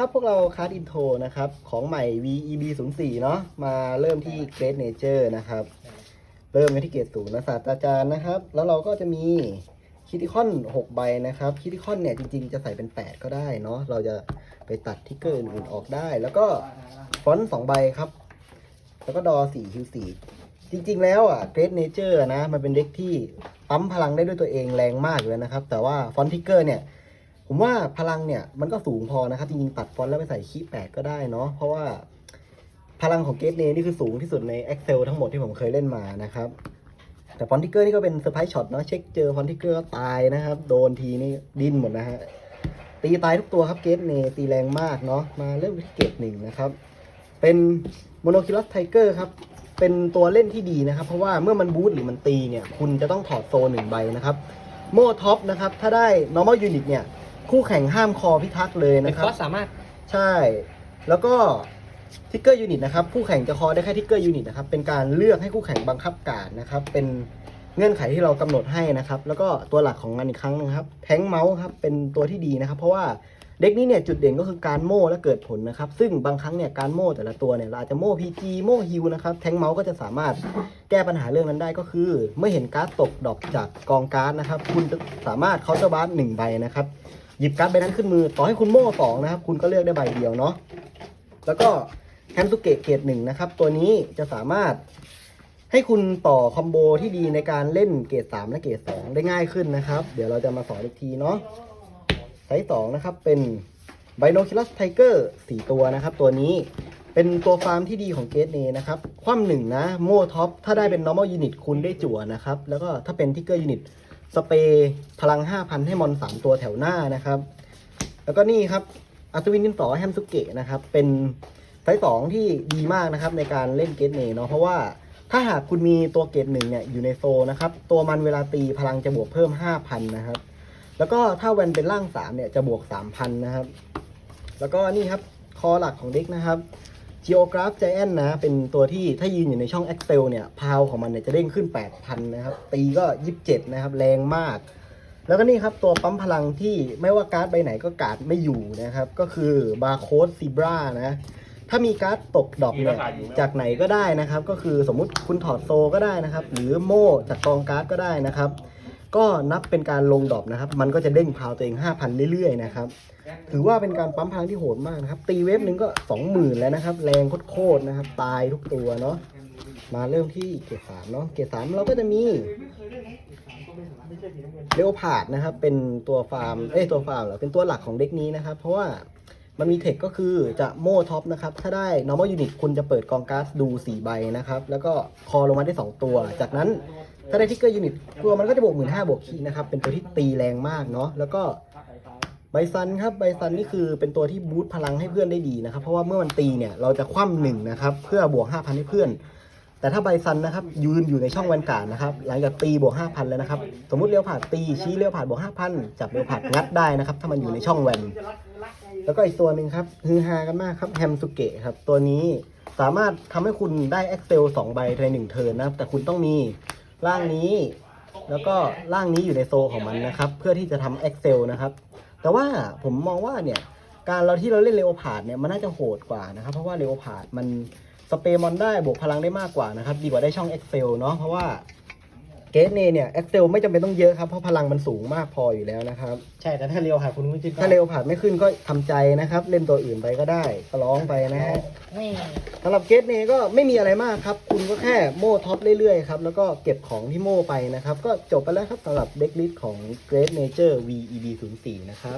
ครับ พวกเราคาร์ดอินโทรนะครับ ของใหม่ VEB 0 4เนาะมาเริ่มที่ Great Nature นะครับ เริ่มกันที่เกรดศูนย์นะศาสตราจารย์นะครับ แล้วเราก็จะมีคิติคอน6ใบนะครับคิติคอนเนี่ยจริงๆ จะใส่เป็น 8 ก็ได้เนาะเราจะไปตัดทิกเกอร์อื่นๆออกได้ แล้วก็ฟอนต์2ใบครับ แล้วก็ดอ4คิว4จริงๆ แล้วอะ Great Nature นะ มันเป็นเด็กที่ปั๊มพลังได้ด้วยตัวเองแรงมากอยู่แล้วนะครับ แต่ว่าฟอนต์ทิกเกอร์เนี่ย ผมว่าพลังเนี่ยมันก็สูงพอนะครับจริงๆตัดฟอนต์แล้วไปใส่คีย์แปดก็ได้เนาะเพราะว่าพลังของเกตเนนี่คือสูงที่สุดใน Excel ทั้งหมดที่ผมเคยเล่นมานะครับ แต่ฟอนติเกอร์นี่ก็เป็นเซอร์ไพรส์ช็อตเนาะเช็คเจอฟอนติเกอร์ตายนะครับ โดนทีนี่ดิ้นหมดนะฮะตีตายทุกตัวครับเกตเนตีแรงมากเนาะมาเริ่มที่เกตหนึ่งนะครับ เป็นโมโนคิลัสไทเกอร์ครับเป็นตัวเล่นที่ดีนะครับ เพราะว่าเมื่อมันบูทหรือมันตีเนี่ย คุณจะต้องถอดโซนหนึ่งใบนะครับ โม่ท็อปนะครับ ถ้าได้ normal unit เนี่ย คู่แข่งห้ามคอพิทักษ์เลยเป็นนะคครับอสสามารถ ใช่ แล้วก็ทิกเกอร์ยูนิตนะครับคู่แข่งจะคอได้แค่ทิกเกอร์ยูนิตนะครับเป็นการเลือกให้คู่แข่งบังคับการนะครับ เป็นเงื่อนไขที่เรากำหนดให้นะครับ แล้วก็ตัวหลักของมันอีกครั้งหนึงครับแทงเมาส์ครับเป็นตัวที่ดีนะครับ เพราะว่าเด็กนี้เนี่ยจุดเด่นก็คือการโม่และเกิดผลนะครับ ซึ่งบางครั้งเนี่ยการโม่แต่ละตัวเนี่ยเราอาจจะโม่พีจีโม่ฮิวนะครับแทงเมาส์ก็จะสามารถแก้ปัญหาเรื่องนั้นได้ก็คือ เมื่อเห็นการ์ดตกดอกจากกองการ์ดนะครับ คุณจะสามารถเคาน์เตอร์บาร์หนึ่งใบนะครับ หยิบการ์ดใบนั้นขึ้นมือ ต่อให้คุณโม่สองนะครับ คุณก็เลือกได้ใบเดียวเนาะ แล้วก็แฮมสุเกะเกรดหนึ่งนะครับ ตัวนี้จะสามารถให้คุณต่อคอมโบที่ดีในการเล่นเกรดสามและเกรดสองได้ง่ายขึ้นนะครับ เดี๋ยวเราจะมาสอนอีกทีเนาะไซส์สองนะครับ เป็นไบโนคิลัสไทเกอร์สี่ตัวนะครับ ตัวนี้เป็นตัวฟาร์มที่ดีของเกรดเนนะครับ คว่ำหนึ่งนะ โม่ท็อป ถ้าได้เป็น normal unit คุณได้จั่วนะครับ แล้วก็ถ้าเป็นทิกเกอร์ยูนิต สเปรย์พลัง 5,000 ให้มอน 3 ตัวแถวหน้านะครับ แล้วก็นี่ครับอัศวินดินสอแฮมสุเกะนะครับ เป็นไซส์สองที่ดีมากนะครับในการเล่นเกตเนเนาะเพราะว่าถ้าหากคุณมีตัวเกตหนึ่งเนี่ยอยู่ในโซนนะครับ ตัวมันเวลาตีพลังจะบวกเพิ่ม 5,000 นะครับ แล้วก็ถ้าแวนเป็นร่าง 3 เนี่ยจะบวก 3,000 นะครับ แล้วก็นี่ครับคอหลักของเด็กนะครับ Geograph Giant นะ เป็นตัวที่ถ้ายืนอยู่ในช่อง Excel เนี่ยพาวของมันเนี่ยจะเด้งขึ้น 8,000 นะครับ ตีก็ 27 นะครับ แรงมาก แล้วก็นี่ครับ ตัวปั๊มพลังที่ไม่ว่าการ์ดใบไหนก็การ์ดไม่อยู่นะครับ ก็คือบาร์โค้ดซีบรานะ ถ้ามีการ์ดตกดอกเนี่ยจากไหนก็ได้นะครับ ก็คือสมมุติคุณถอดโซก็ได้นะครับ หรือโม่จากกองการ์ดก็ได้นะครับ ก็นับเป็นการลงดอกนะครับ มันก็จะเด้งพาวตัวเอง 5,000 เรื่อยๆนะครับ ถือว่าเป็นการปั๊มพลังที่โหดมากนะครับ ตีเวฟหนึ่งก็สองหมื่นแล้วนะครับ แรงโคตรๆนะครับ ตายทุกตัวเนาะ มาเริ่มที่เกรดสามเนาะ เกรดสามเราก็จะมีเลโอพาดนะครับ เป็นตัวฟาร์ม เอ้ยตัวฟาร์มเหรอ เป็นตัวหลักของเด็กนี้นะครับ เพราะว่ามันมีเทคก็คือจะโม่ท็อปนะครับ ถ้าได้ normal unit คุณจะเปิดกองก๊าร์ดดู 4 ใบนะครับ แล้วก็คอลงมาได้ 2 ตัว จากนั้น ถ้าได้ทิกเกอร์ยูนิตตัวมันก็จะบวกหมื่นห้าบวกคีนะครับ เป็นตัวที่ตีแรงมากเนาะ แล้วก็ไบซันครับ ไบซันนี่คือเป็นตัวที่บูตพลังให้เพื่อนได้ดีนะครับ เพราะว่าเมื่อมันตีเนี่ยเราจะคว่ำหนึ่งนะครับ เพื่อบวก5,000ให้เพื่อน แต่ถ้าไบซันนะครับยืนอยู่ในช่องแวนการ์ดนะครับ หลังจากตีบวก5,000แล้วนะครับ สมมติเลี้ยวผ่านตีชี้เลี้ยวผ่านบวก5,000จับเลี้ยวผ่านงัดได้นะครับ ถ้ามันอยู่ในช่องแวน แล้วก็อีกตัวหนึ่งครับฮือฮากันมากครับแฮมสุเกะครับตัวนี้สามารถทำให้คุณได้ Excel 2 ใบในหนึ่งเทิร์นนะครับ แต่คุณต้องมี ร่างนี้ แล้วก็ร่างนี้อยู่ในโซของมันนะครับ เพื่อที่จะทำ Excel นะครับ แต่ว่าผมมองว่าเนี่ย การเราที่เราเล่นเลโอพาดเนี่ยมันน่าจะโหดกว่านะครับ เพราะว่าเลโอพาดมันสเปรย์มอนได้บวกพลังได้มากกว่านะครับ ดีกว่าได้ช่อง Excel เนาะเพราะว่า กสเนเนี่ย Excel ไม่จำเป็นต้องเยอะครับ เพราะพลังมันสูงมากพออยู่แล้วนะครับ ใช่แต่ถ้าเร็วหาคุณไม่ขึ้นก็ถ้าเร็วผ่านไม่ขึ้นก็ทำใจนะครับ เล่นตัวอื่นไปก็ได้ก็ร้องไปนะฮะไม่สำหรับเกตเนก็ไม่มีอะไรมากครับ คุณก็แค่โม่ท็อปเรื่อยๆครับ แล้วก็เก็บของที่โม่ไปนะครับ ก็จบไปแล้วครับสำหรับเด็กลิสต์ของ Great Nature VEB 0 4นะครับ